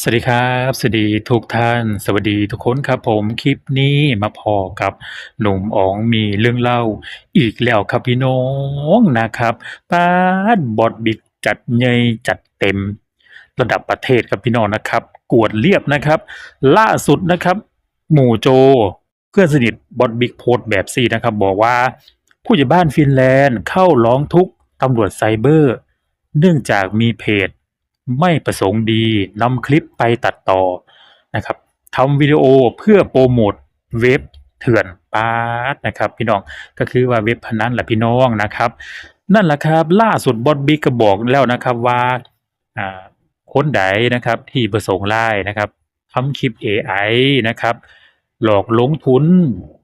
สวัสดีครับสวัสดีทุกท่าน สวัสดีทุกคนครับผมคลิปนี้มาพอกับหนุ่มอ๋องมีเรื่องเล่าอีกแล้วครับพี่น้องนะครับป๊าดบอดบิ๊กจัดใหญ่จัดเต็ม ระดับประเทศครับพี่น้องนะครับ กวดเรียบนะครับ ล่าสุดนะครับ หมู่โจ เพื่อนสนิทบอดบิ๊กโพสแบบซี่นะครับ บอกว่า ผู้ใหญ่บ้านฟินแลนด์เข้าร้องทุกข์ตำรวจไซเบอร์ เนื่องจากมีเพจ ไม่ประสงค์ดีนำคลิปไปตัดต่อนะครับทำวิดีโอเพื่อโปรโมทเว็บเถื่อนปาดนะครับ พี่น้องก็คือว่าเว็บพนันแหละพี่น้องนะครับ นั่นแหละครับ ล่าสุดบอสบิ๊กก็บอกแล้วนะครับว่าคนใดนะครับที่ประสงค์ร้ายนะครับทำคลิป AI นะครับ หลอกลงทุน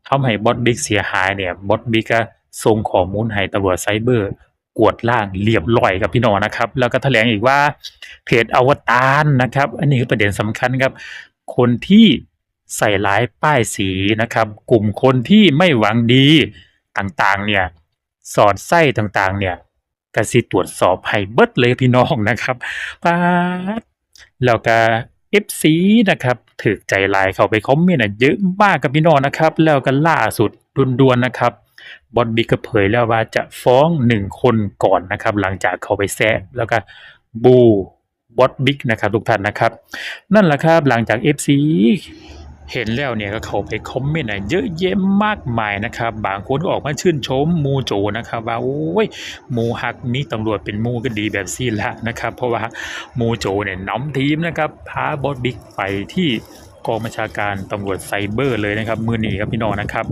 ทำให้บอสบิ๊กเสียหายเนี่ยบอสบิ๊กก็ส่งข้อมูลให้ตำรวจไซเบอร์ กวดล่างเรียบร้อยครับพี่น้องนะครับ แล้วก็แถลงอีกว่าเพจอวตารนะครับ อันนี้คือประเด็นสำคัญครับ คนที่ใส่ร้ายป้ายสีนะครับ กลุ่มคนที่ไม่หวังดีต่างๆ เนี่ย สอดไส้ต่างๆ เนี่ยก็สิตรวจสอบให้เบิดเลยพี่น้องนะครับป๊าดแล้วก็ FC นะครับถึกใจลายเข้าไปคอมเมนต์เยอะมากครับพี่น้องนะครับ แล้วก็ล่าสุดด่วนๆนะครับ บอสบิ๊กก็เผยแล้วว่าจะฟ้องหนึ่งคนก่อนนะครับ หลังจากเขาไปแซะแล้วก็บูบอสบิ๊กนะครับทุกท่านนะครับ นั่นแหละครับหลังจาก FC เห็นแล้วเนี่ยก็เขาไปคอมเมนต์เยอะแยะมากมายนะครับ บางคนก็ออกมาชื่นชมมูโจนะครับว่าโอ้ยมูฮักมีตำรวจเป็นมูก็ดีแบบซี่ละนะครับ เพราะว่ามูโจเนี่ยน้ำทีมนะครับพาบอสบิ๊กไปที่กองบัญชาการตำรวจไซเบอร์เลยนะครับ มือหนีครับพี่น้องนะครับ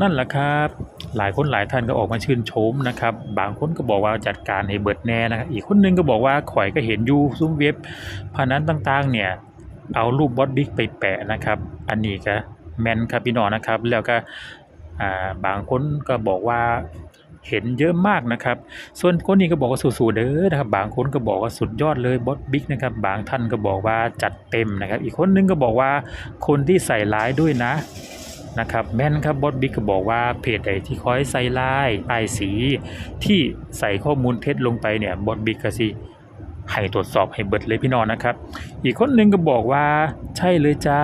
นั่นแหละครับ หลายคนหลายท่านก็ออกมาชื่นชมนะครับ บางคนก็บอกว่าจัดการให้เบิดแน่นะครับ อีกคนนึงก็บอกว่าข่อยก็เห็นยูซุ้มเว็บพนันต่างๆ เนี่ย เอารูปบอสบิ๊กไปแปะนะครับ อันนี้ก็แมนครับพี่น้องนะครับ แล้วก็บางคนก็บอกว่าเห็นเยอะมากนะครับ ส่วนคนนี้ก็บอกว่าสู้ๆเด้อนะครับ บางคนก็บอกว่าสุดยอดเลยบอสบิ๊กนะครับ บางท่านก็บอกว่าจัดเต็มนะครับ อีกคนนึงก็บอกว่าคนที่ใส่ร้ายด้วยนะ นะครับแม่นครับบอสบิ๊กก็บอกว่าเพจใดที่คอยใส่ลายป้ายสี ที่ใส่ข้อมูลเท็จลงไปเนี่ยบอสบิ๊กก็สิให้ตรวจสอบให้เบิดเลยพี่น้องนะครับ อีกคนหนึงก็บอกว่าใช่เลยจ้า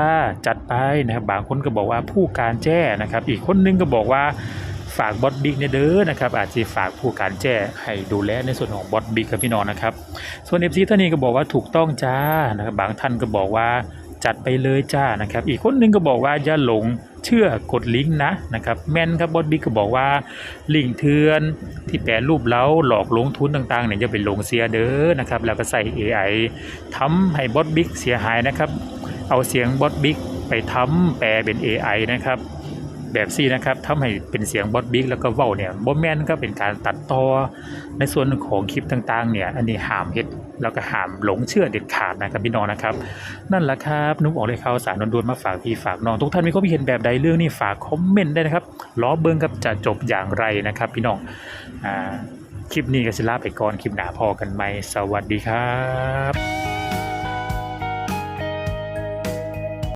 จัดไปนะครับบางคนก็บอกว่าผู้การแจ้นะครับ อีกคนหนึงก็บอกว่าฝากบอสบิ๊กเนี่ยเด้อนะครับอาจจะฝากผู้การแจ้ให้ดูแลในส่วนของบอสบิ๊กครับพี่น้องนะครับ ส่วนเอฟซีท่านนี้ก็บอกว่าถูกต้องจ้านะครับบางท่านก็บอกว่าจัดไปเลยจ้านะครับ อีกคนหนึงก็บอกว่าอย่าหลง เชื่อกดลิงก์นะนะครับแม่นครับบอสบิ๊กก็บอกว่าลิงก์เถื่อนที่แปรรูปเล้าหลอกลงทุนต่างๆเนี่ยอย่าไปหลงเสียเด้อนะครับแล้วก็ใส่ AI ทำให้บอสบิ๊กเสียหายนะครับเอาเสียงบอสบิ๊กไปทำแปลเป็น AI นะครับแบบซี่นะครับทำให้เป็นเสียงบอสบิ๊กแล้วก็เว้าเนี่ยบ่แมนก็เป็นการตัดต่อในส่วนของคลิปต่างๆเนี่ยอันนี้ห้ามเฮ็ด แล้วก็ห้ามหลงเชื่อเด็ดขาดนะครับพี่น้องนะครับ นั่นแหละครับนุ่มออกเลยข่าวสารนวนๆมาฝากพี่ฝากน้องทุกท่านมีความคิเห็นแบบใดเรื่องนี้ฝากคอมเมนต์ได้นะครับล้อเบิ้งกับจะจบอย่างไรนะครับ พี่น้องอ่าคลิปนี้ก็สิลาไปก่อนคลิปหน้าพอกันไหมสวัสดีครับ